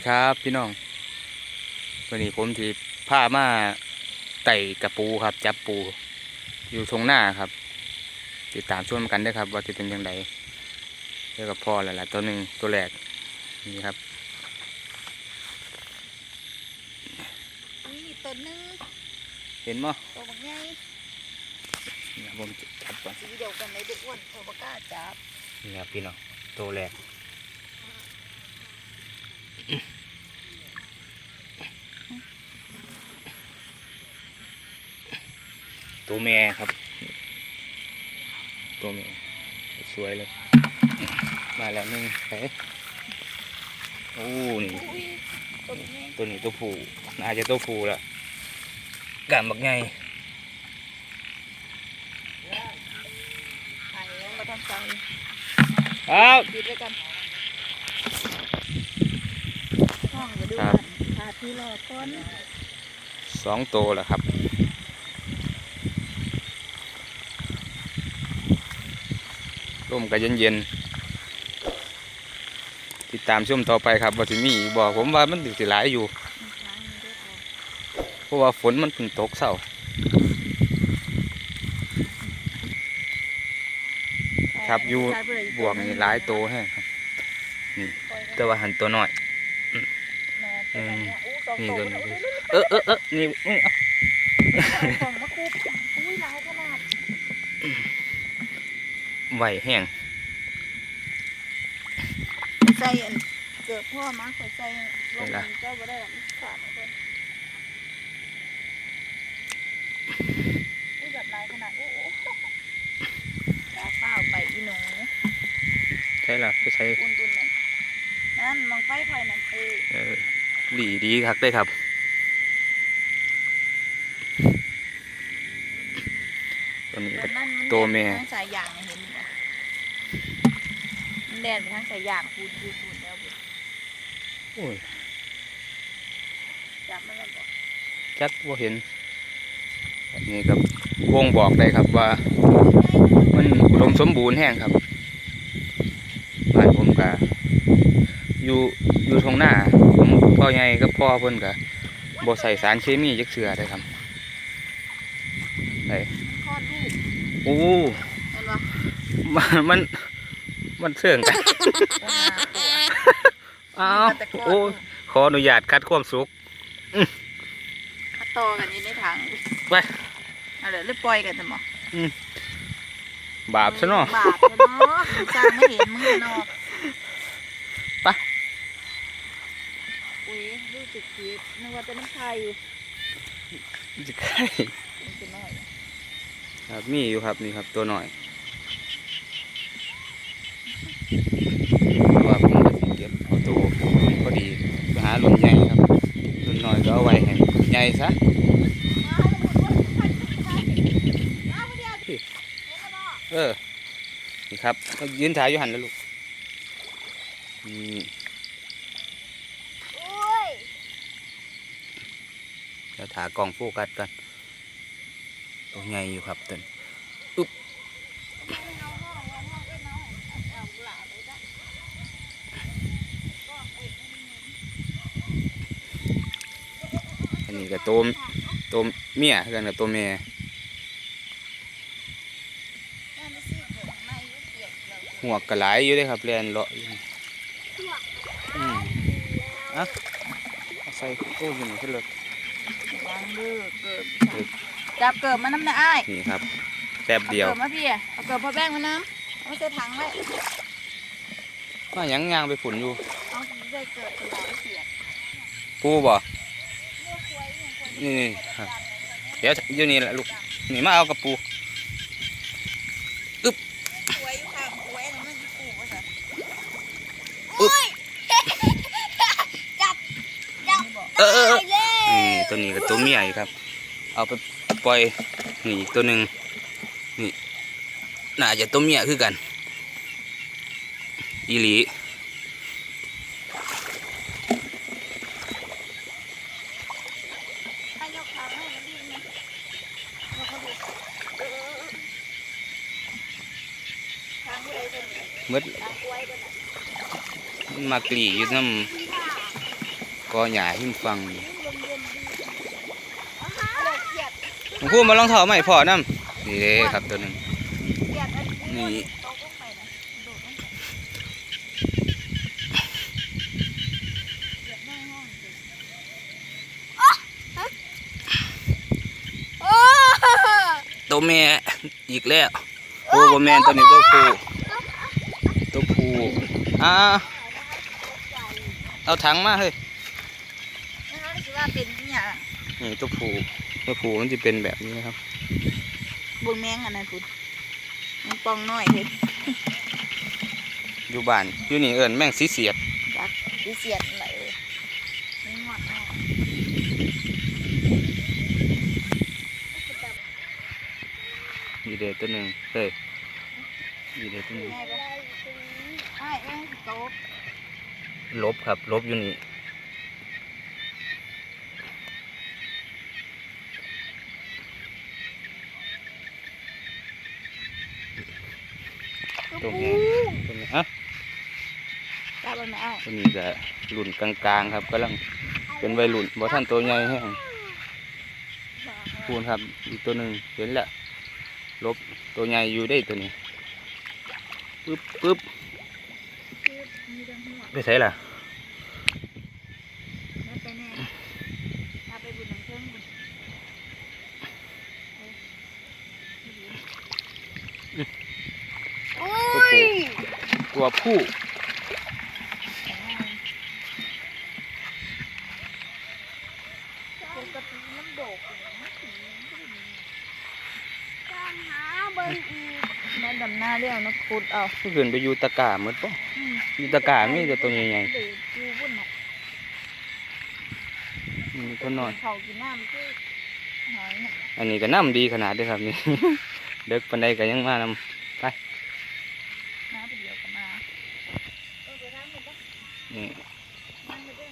สวัสดีครับพี่น้องวันนี้ผมที่พามาไต่กระปูครับ จับปู อยู่ทงหน้าครับ ติดตามชมกันได้อครับ ว่าจะเป็นยังไงเรียกกับพ่อแล้วล่ะตัวหนึ่งตัวแรกนี่ครับนี่ตัวหนึงเห็นมั้ยตัวบักใหญ่ผมจับก่อนสีเดียวกันเลยเด็กอ้วนตัวบักกล้าจับนี่ครับพี่น้องตัวแรก ตัวแม่ครับ ตัวแม่สวยเลย มาแล้วหนึ่งไปโอ้นี่อุ้ยตัวบักใหญ่ตัวนี้ตัวผู้น่าจะตัวผู้แล้วกามบักไงไอ้ยังมาทำใจอ้าวปิดไว้กันห้องจะดูครับพาพี่รอก่อนสองตัวแล้วครับ ร่มก็เย็นๆติดตามชมต่อไปครับว่าสิมีบอกผมว่ามันติดสิหลายอยู่ เพราะว่าฝนมันเพิ่งตกเศร้าครับอยู่บวกนี่หลายตัวแห้งครับปล่แต่ว่าหันตัวน้อยแม่ตัวนั้นเนี่ยอู้สองนี่ตัวนี้เออเออเออนี่นี่เอา สองมะกรูดอุ้ยหลายขนาด ไหวแห้งใส่อันเกือบพ่อมาใส่ใส่ลงเจ้าบ่ได้หรอกมันขาดหมดเลยอุ้ยแบบหลายขนาดอู้อู้ตาเฝ้าไปอีหนูใช่ละก็ใช้อุ่นๆนั่นนั่นมองไฟไฟนั่นเออเออหลีดีครับได้ครับตัวนี้เดี๋ก็ยวนั่นมันตัวแม่แดดไปทางสายยางน่ะเห็น ไหมมันแดดไปทางสายยางพูนพูนพูนแล้วพูนโอ้ยจับมันแล้วบอกจักว่าเห็นอันนี้ครับวงบอกได้ครับว่า มันอุดมสมบูรณ์แห้งครับบ้านผมกะอยู่อยู่ทงหน้าผมพ่อใหญ่กับพ่อเพิ่นกะบ่ใส่สารเคมีจักเสือได้ครับไอ้คลอดลูกโอ้เห็นปะมันมัน มันเสื่องกันโอ้นาตัวอ้าวแต่คลอดโอ้ลูกขออนุญาตคัดความสุขมาต่อกันอยู่ในถังไปอะไรเลยปล่อยกันจะหมอบาปซะเนาะบาปซะเนาะสร้างไม่เห็นมือเนาะไปอุ้ยรู้สึกผิดนึกว่าจะน้ำไทยอยู่จะใกล้มันจะน้อยครับมีอยู่ครับนี่ครับตัวหน่อย เพราะว่าผมก็สิเก็บเอาตัวพอดีไปหาหลุมใหญ่ครับหลุมน้อยก็เอาไว้ให้ใหญ่ซะเออนี่ครับยืนถ่ายอยู่หันแล้วลูกนี่โอ้วถากล้องโฟกัสกันตัวใหญ่อยู่ครับต้น นนี้ก็ตัวตัวเมียคือกันกับตัวแม่หัวกระไหลายอยู่เลยครับแลนเลาะอยู่อืมอะเอาใส่ตู้อยินขึ้นเลยวางเด้อเกิบจับเกิบมาน้ำในอ้ายนี่ครับแป๊บเดียวอาเกิบมาพี่อะเอาเกิบพอแป้งมาน้ำเอาใส่ถังไว้ว่าหยังยางไปฝุ่นอยู่เอาใส่เกิบเป็นหลายเสียบปูบ่ นี่นี่ครับเดี๋ยวอยู่นี่แหละลูกนี่มาเอากระปูหวยอยู่ข้างหวยน่ะมันอยู่ปลูกว่าซะอึ๊บจับจับเออเออเออได้เลยนี่ตัวนี้กับตัวเมียอีกครับ เอาไปปล่อยนี่อีกตัวหนึ่งนี่น่าจะตัวเมียคือกันอีหลี มดมากรีอยู่น้ำกอหญ้าหิมฟังผมพูดมาลองเถาใหม่พอน้ำนี่เลยครับตัวหนึ่งนี่ตัวแม่อีกแล้วโอ้โหแม่ตัวนี้ตัวผู้ อ่าเอาถังมาเฮ้ยนะคะคิดว่าเป็นเนี่ยนี่ตัวผู้ตัวผู้มันจะเป็นแบบนี้นะครับบุญแมงอันนั้นคุณมันปองน้อยเห็ดอยู่บ้านอยู่นี่เอิ้นแม่งสีเสียดจักดิเสียดอะไรเออไม่งอดเนาะมีเดตัวหนึ่งเฮ้ยมีเดตัวหนึ่ง ง่ายปะไอ้ไอ้โต๊ะ ลบครับ ลบอยู่นี่ตัวแม่ตัวนี้อะจับมันไม่ไอ้ตัวนี้ก็รุ่นกลางๆครับกำลังเป็นวัยรุ่นบ่ท่านตัวใหญ่แห้งพูนครับอีกตัวหนึ่งเห็นแล้วลบตัวใหญ่อยู่ได้ตัวนี้ปึ๊บปึ๊บมีเรื่องหัว ไปใส่ล่ะไม่ไปแน่พาไปบุญน้ำเครื่องบุญโอ้ตัวผู้ตัวผู้ปกติน้ำโดกเลยนะสีตามหาเบิ้งอีกแม่ดำหน้าเรื่องนะขุดเอาก็ขึ้นไปอยู่ตะกร้าหมดป่ะ อืมอยู่ตะกร้ามีแต่ตัวใหญ่เดี๋ยวดูบุญน่ะๆอืมตัวน้อย เขากินน้ำคือหอยน่ะอันนี้ก็น้ำดีขนาดเด้อครับนี่ เด็กปันใดก็ยังมานน้ำไปเดียวกันมาเออไปทางนู้นปะำนี่ทางนู้นปะ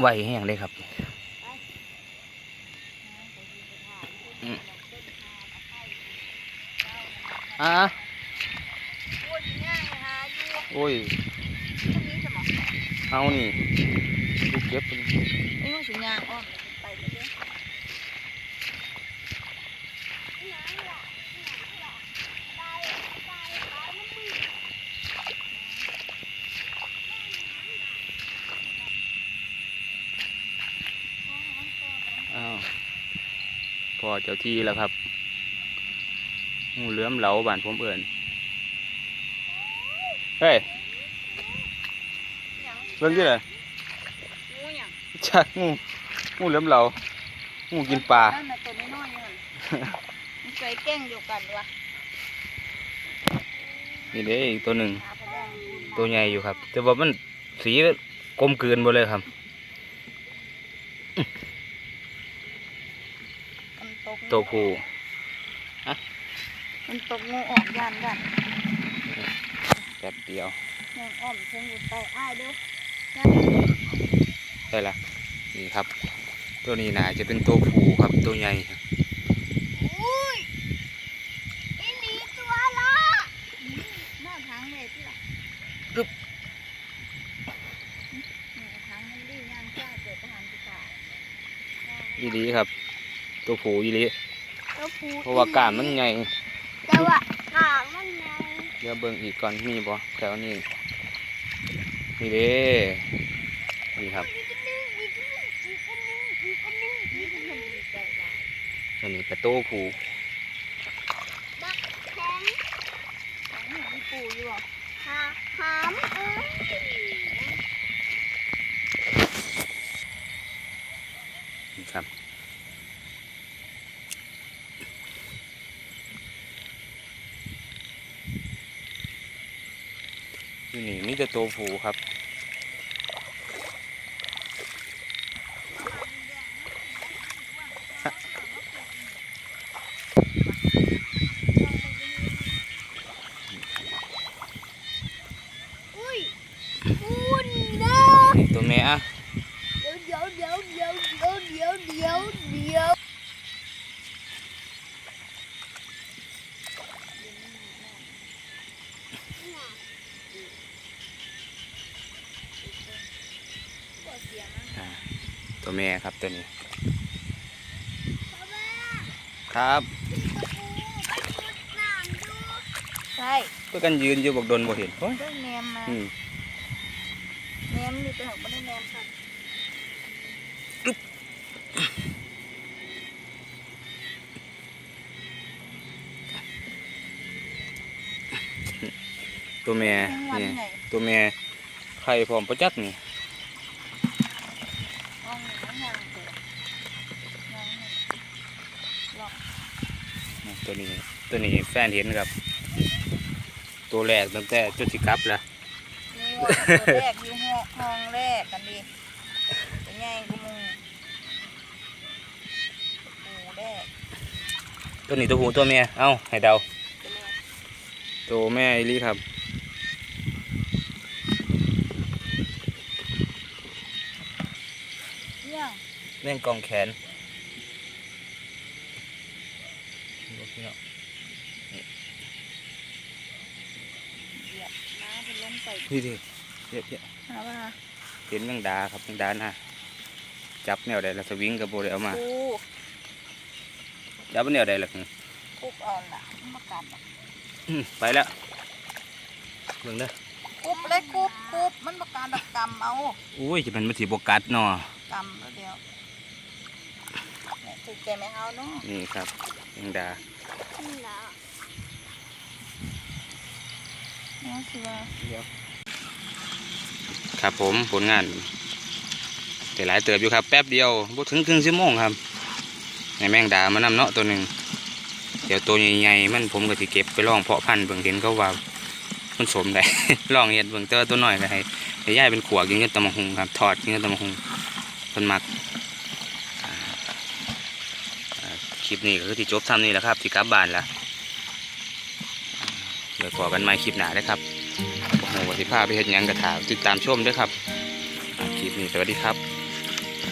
ไหวแห้งเลยครับ อะโอ้ยเอานี่ดูเก็บไอ้มันสัญญาอ้อไปอ้าวพอเจ้าที่แล้วครับ งูเหลือมเหลาบ้านผมเอิ่นเฮ้ยหยังเบิ่งที่ไหนงูหยังจักงูงูเหลือมเหลางูกินปลานั่นน่ะตัวน้อยๆอยู่หั่นมันใส่แกล้งเดียวกันวะนี่เด้อีกตัวหนึ่งหาพะแดงตัวใหญ่อยู่ครับ แต่ว่ามันสีกลมกลืนหมดเลยครับมันตกงูตัวผู้ มันตกงูออกย่านย่านแป๊บเดียวแม่งอ้อมเชิงอยู่ใต้อ้ายเด้อได้ละนี่ครับ ตัวนี้น่าจะเป็นตัวผู้ครับตัวใหญ่ครับอุ้ยอีหลีตัวละนอนทางเลยที่ละนี่ทางมันดีย่างจ้าเกิดทหารพิการยีรีครับ ตัวผู้ยีรีตัวผู้เพราะว่ากล้ามมันใหญ่ แต่ว่าหางมันไงเดี๋ยวเบิ่งอีกก่อนมีบ่แถวนี้นี่เด้นี่ครับอันนี้กระโตวผู้ บักแข็งของหนูมีปูอยู่บ่หาหามเอ้ย นี่ครับอยู่นี่มี แต่ตัวผูครับ ตัวแม่ครับตัวนี้พ่อแม่ครับน้ำดูใช่เพื่อกันยืนอยู่บอกโดนบ่เห็นโอ้ยได้แนมมาอืมแนมนี่ตัวหนึ่งไม่ได้แนมค่ะตัวแม่ทั้งวันนี่ไหนตัวแม่ไข่พร้อมประจักษ์นี่ ห้องหนึ่งห้องหนึ่งตัวน้องหนึ่งหลอก ตัวนี้ ตัวนี้แฟนเห็นครับ ตัวแรกตั้งแต่จุดสิกลับแล้วนี่ว่าตัวแรกอยู่ห้องห้องแรกกันดิเป็นไงกูมึงปูแรกตัวนี้ตัวผู้ตัวแม่เอ้าให้เดาตัวแรกตัวแม่อีหลีครับเนี่ยแม่งกองแขนเหยียบ น้าเป็นลมใส่พี่ดิเยอะหาว่าๆเห็นแมงดาครับแมงดาหน้าจับแนวใดแล้วสวิงกับโบได้เอามาปูจับแนวใดล่ะคุบเอาละมันมากัดอะอืมไปแล้วเบิ่งเด้อคุบเลยคุบคุบมันมากัดดอกกำเอาอุ้ยจะเป็นมันสิบกัดเนาะกำแล้วเดียวเนี่ยถูกใจไหมเอาเนาะนี่ครับแมงดา นี่เห รอเนี่ยสิว่าครับผมผลงานแต่หลายเติบอยู่ครับ แป๊บเดียวบ่ถึงครึ่งชั่วโมงครับในแมงดามานำเนาะตัวหนึ่งเดี๋ยวตัวใหญ่ๆมันผมก็สิเก็บไปลองเพาะพันธุ์เบิ่งเห็นเขาว่ามันสมได้ลองเห็ดเบิ่งแต่ว่าตัวหน้อยก็ให้ให้ย่ายเป็นขวากอยังเงี้ยตำมะฮุงครับทอดยังเงี้ยตำมะฮุงเพิ่นมักคลิปนี้ก็คือที่จบทำนี่แหละครับที่กลับบ้านละ เดี๋ยวพอกันใหม่คลิปหน้าได้ครับโอ้โหวันที่พาไปเห็นยังกระถาติดตามชมด้วยครับคลิปนี้สวัสดีครับ